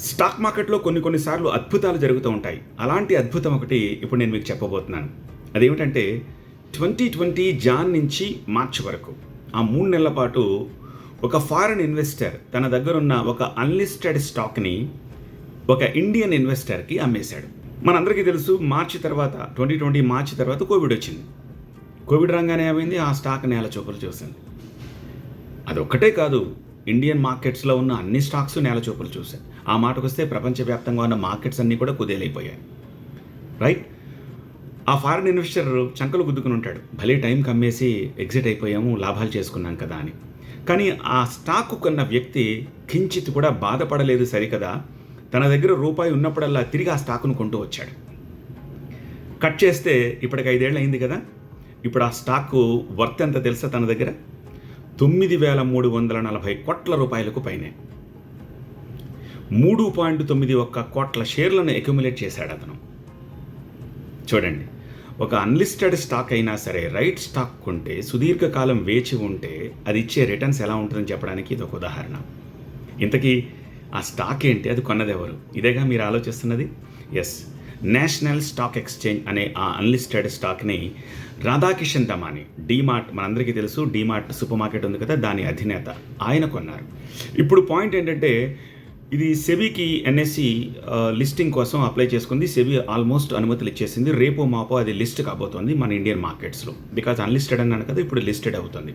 Stock మార్కెట్లో కొన్ని కొన్నిసార్లు అద్భుతాలు జరుగుతూ ఉంటాయి. అలాంటి అద్భుతం ఒకటి ఇప్పుడు నేను మీకు చెప్పబోతున్నాను. అదేమిటంటే ట్వంటీ ట్వంటీ జాన్ నుంచి మార్చి వరకు ఆ మూడు నెలల పాటు ఒక ఫారెన్ ఇన్వెస్టర్ తన దగ్గరున్న ఒక అన్లిస్టెడ్ స్టాక్ని ఒక ఇండియన్ ఇన్వెస్టర్కి అమ్మేశాడు. మనందరికీ తెలుసు మార్చి తర్వాత ట్వంటీ ట్వంటీ మార్చి తర్వాత కోవిడ్ వచ్చింది. కోవిడ్ రాగానే ఏమైంది? ఆ స్టాక్ నేల చూపులు చూసింది. అదొక్కటే కాదు ఇండియన్ మార్కెట్స్లో ఉన్న అన్ని స్టాక్స్ నేల చూపులు చూశాయి ఆ మాటకు వస్తే ప్రపంచవ్యాప్తంగా ఉన్న మార్కెట్స్ అన్నీ కూడా కుదేలైపోయాయి. రైట్ ఆ ఫారిన్ ఇన్వెస్టర్ చంకలు గుద్దుకుని ఉంటాడు. భలే టైం కమ్మేసి ఎగ్జిట్ అయిపోయాము లాభాలు చేసుకున్నాం కదా అని. కానీ ఆ స్టాక్ కొన్న వ్యక్తి కించిత్ కూడా బాధపడలేదు సరికదా? తన దగ్గర రూపాయి ఉన్నప్పుడల్లా తిరిగి ఆ స్టాక్ను కొంటూ వచ్చాడు. కట్ చేస్తే ఇప్పటికి ఐదేళ్ళు అయింది కదా? ఇప్పుడు ఆ స్టాక్ వర్త్ ఎంత తెలుసా తన దగ్గర? తొమ్మిది వేల మూడు వందల నలభై కోట్ల రూపాయలకు పైనే. మూడు పాయింట్ తొమ్మిది ఒక్క కోట్ల షేర్లను అక్యుములేట్ చేశాడు అతను. చూడండి ఒక అన్లిస్టెడ్ స్టాక్ అయినా సరే రైట్ స్టాక్ కొంటే సుదీర్ఘకాలం వేచి ఉంటే అది ఇచ్చే రిటర్న్స్ ఎలా ఉంటుందని చెప్పడానికి ఇది ఒక ఉదాహరణ. ఇంతకీ ఆ స్టాక్ ఏంటి? అది కొన్నది ఎవరు ఇదేగా మీరు ఆలోచిస్తున్నది? ఎస్ నేషనల్ స్టాక్ ఎక్స్చేంజ్ అనే ఆ అన్లిస్టెడ్ స్టాక్ని రాధాకిషన్ దమాని డీమార్ట్ మనందరికీ తెలుసు డీమార్ట్ సూపర్ మార్కెట్ ఉంది కదా దాని అధినేత ఆయన కొన్నారు. ఇప్పుడు పాయింట్ ఏంటంటే ఇది సెబీకి ఎన్ఎస్సి లిస్టింగ్ కోసం అప్లై చేసుకుంది. సెబీ ఆల్మోస్ట్ అనుమతులు ఇచ్చేసింది. రేపు మాపో అది లిస్ట్ కాబోతోంది మన ఇండియన్ మార్కెట్స్లో. బికాజ్ అన్లిస్టెడ్ అన్నాను కదా ఇప్పుడు లిస్టెడ్ అవుతుంది.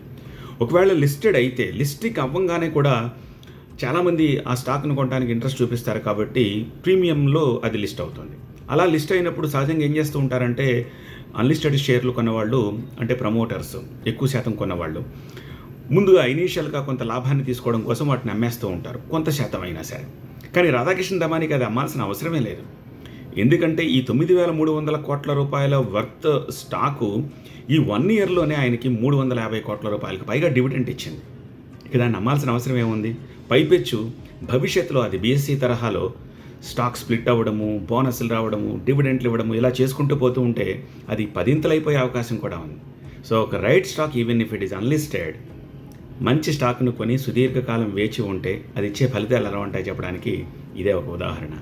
ఒకవేళ లిస్టెడ్ అయితే లిస్టింగ్ అవ్వగానే కూడా చాలామంది ఆ స్టాక్ను కొనడానికి ఇంట్రెస్ట్ చూపిస్తారు కాబట్టి ప్రీమియంలో అది లిస్ట్ అవుతుంది. అలా లిస్ట్ అయినప్పుడు సహజంగా ఏం చేస్తూ ఉంటారంటే అన్లిస్టెడ్ షేర్లు కొన్నవాళ్ళు అంటే ప్రమోటర్స్ ఎక్కువ శాతం కొన్నవాళ్ళు ముందుగా ఇనీషియల్గా కొంత లాభాన్ని తీసుకోవడం కోసం వాటిని అమ్మేస్తూ ఉంటారు కొంత శాతం అయినా సరే. కానీ రాధాకృష్ణ దమానికి అది అమ్మాల్సిన అవసరమే లేదు. ఎందుకంటే ఈ తొమ్మిది వేల మూడు వందల కోట్ల రూపాయల వర్త్ స్టాకు ఈ వన్ ఇయర్లోనే ఆయనకి మూడు వందల యాభై కోట్ల రూపాయలకు పైగా డివిడెంట్ ఇచ్చింది. ఇక దాన్ని నమ్మాల్సిన అవసరం ఏముంది? పైపెచ్చు భవిష్యత్తులో అది బీఎస్సీ తరహాలో స్టాక్ స్ప్లిట్ అవ్వడము బోనస్లు రావడము డివిడెంట్లు ఇవ్వడము ఇలా చేసుకుంటూ పోతూ ఉంటే అది పదింతలైపోయే అవకాశం కూడా ఉంది. సో ఒక right stock even if it is unlisted మంచి స్టాక్ను కొని సుదీర్ఘకాలం వేచి ఉంటే అది ఇచ్చే ఫలితాలు ఎలా ఉంటాయి చెప్పడానికి ఇదే ఒక ఉదాహరణ.